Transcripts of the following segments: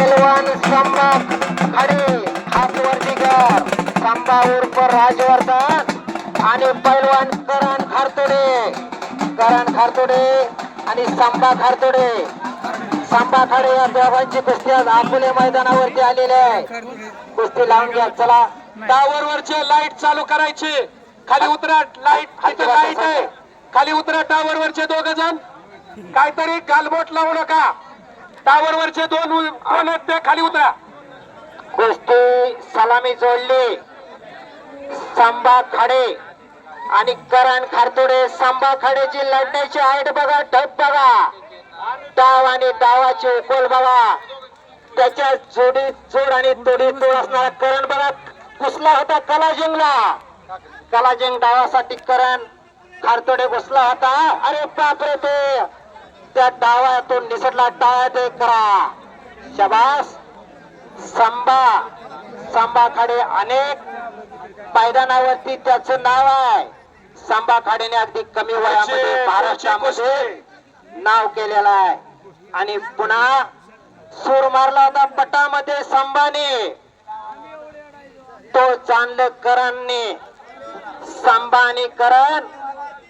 पैलवान संभा खडे हात वरती कर संभा उर्फ राजवर्धन आणि पैलवान करण खारतोडे. करण खारतोडे आणि संभा खारतोडे. संभा खडे या दोघांची कुस्ती आज अकोले मैदानावरती आलेली आहे. कुस्ती लावून घ्या चला. टावर वरचे लाइट चालू करायचे. खाली उतरा लाइट तिथं लाइट आहे. खाली उतरा टावर वरचे दोघ जण. काहीतरी गालबोट लावू नका. टावर वरचे दोन कोण आहेत ते खाली उतरा कुस्ती सलामी जोडली. संभा खाडे आणि करण खारतोडे संभा खाडेची लढण्याची हाईट बघा ढप बघा. डाव आणि डावाची उकोल बघा. त्याच्या जोडी जोड आणि तोडी तोड असणारा करण बघा घुसला होता कलाजिंगला. कलाजिंग डावासाठी करण खारतोडे घुसला होता. अरे बापरे ते! त्या डावातून निसटला टाळा ते करा. शबास संभा संभा खाडे अनेक मैदानावरती त्याचं नाव आहे. संभा खाडेने अगदी कमी वयामध्ये महाराष्ट्रामध्ये नाव केलेलं आहे. आणि पुन्हा सूर मारला होता पटामध्ये संभाने तो संभा आणि करण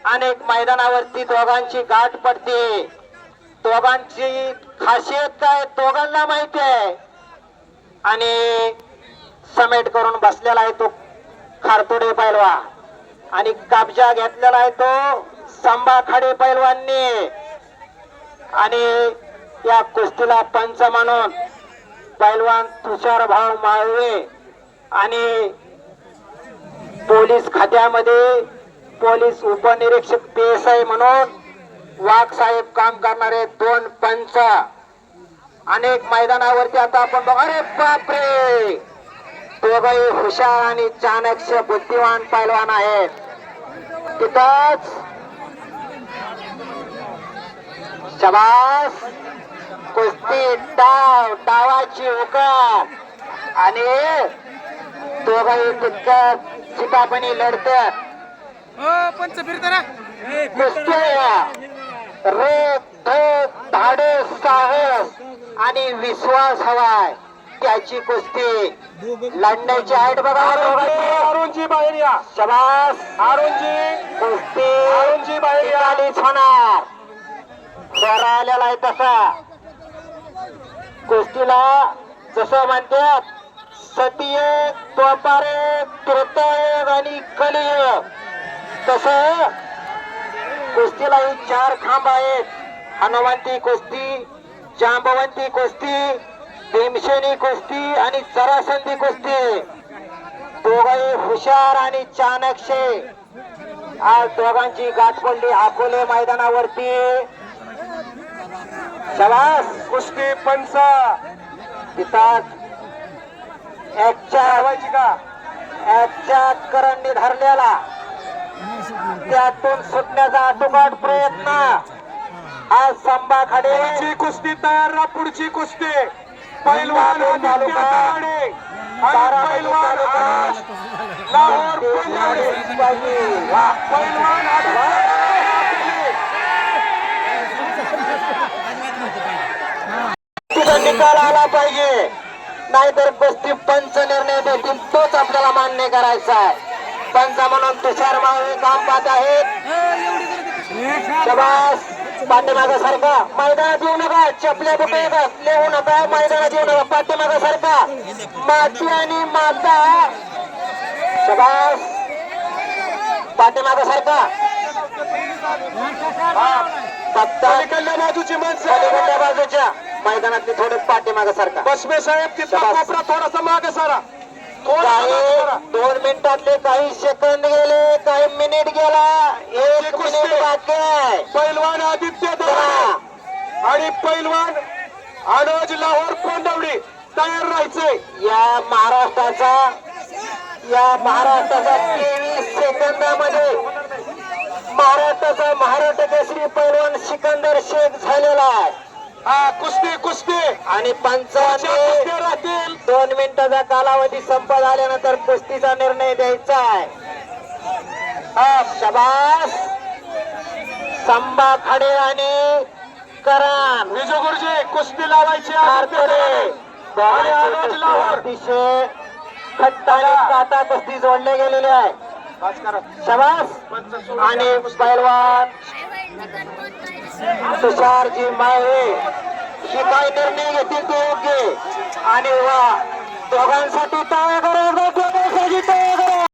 अनेक मैदानावरती दोघांची गाठ पडते. दोघांची खासियत काय दोघांना माहिती आहे. आणि समेट करून बसलेला आहे तो खारतोडे पैलवा. आणि कब्जा घेतलेला आहे तो संभा खाडे पैलवांनी. आणि या कुस्तीला पंच म्हणून पैलवान तुषार भाऊ माळवे आणि पोलीस खात्यामध्ये पोलीस उपनिरीक्षक पेसाई म्हणून वाघ साहेब काम करणारे दोन पंच. अनेक मैदानावरती आता आपण बघ अरे बापरे! दोघही हुशार आणि चाणक्य बुद्धिवान पैलवान आहेत. तिथंच शबास कुस्ती डाव डावाची उकार आणि दोघही तितकं चितापणी लढतात पंच फिरताना. रेत धोक धाडस साहस आणि विश्वास हवाय. त्याची कुस्ती लढण्याची हाईट बघा. अरुणजी बाहेर या शबास. अरुणजी. कुस्ती अरुणजी बाहेर आलीच होणार. खरा आलेला आहे तसा. कुस्तीला जसं म्हणतात सतीयोग द्वापारयोग त्रेतायोग आणि कलियुग तस कुस्तीलाही चार खांब आहेत. हनुमंती कुस्ती जांबवंती कुस्ती भीमसेनी कुस्ती आणि चरासंधी कुस्ती. दोघही हुशार आणि चाणक्य. आज दोघांची गाठ पडली अकोले मैदानावरती. शवास कुस्ती पंच. तिथं एकच्या का? एकच्या करंडी धरलेला त्यातून सुटण्याचा आटोकाट प्रयत्न. आज संभा खाडे पुढची कुस्ती तयार राहा पुढची कुस्ती. पैलवान पैलवान लाहोर निकाल आला पाहिजे. नाहीतर कुस्ती पंच निर्णय देतील तोच आपल्याला मान्य करायचा आहे. पंच म्हणून तुषार मावळे काम पाहत आहेत. शबास पाठीमाग सारखा मैदानात येऊ नका. चपल्या बुटे लेऊ नका. मैदानात येऊ नका. पाठीमाग सारखा माती आणि माता शबास पाठीमाग सारखा पत्ता. बाजूची माणसं. बाजूच्या. मैदानातली थोडे पाठीमाग सारखा बसवे साहेब तिथला. कोपरा थोडासा मागे सारा. काही. दोन मिनिटातले काही सेकंद गेले काही मिनिट गेला. एक. मिनिट बाकी आहे. पैलवान आदित्य आणि पैलवान अनुज लाहोर कोंडवडी तयार राहायचंय या महाराष्ट्राचा या महाराष्ट्राचा तेवीस सेकंदामध्ये महाराष्ट्राचा महाराष्ट्र केसरी पैलवान सिकंदर शेख झालेला आहे. कुस्ती कुस्ती. आणि पंचावन्न राहतील. दोन मिनिटाचा कालावधी संपत आल्यानंतर कुस्तीचा निर्णय द्यायचा आहे. शबास. संभा खडे आणि करण विजू गुरुजी कुस्ती लावायची अतिशय खट्ट आणि काटा कुस्ती जोडले गेलेले आहे. शबास. आणि पैलवान तुषारजी माळे ही काय निर्णय घेतील तो योग्य. आणि वा दोघांसाठी तयार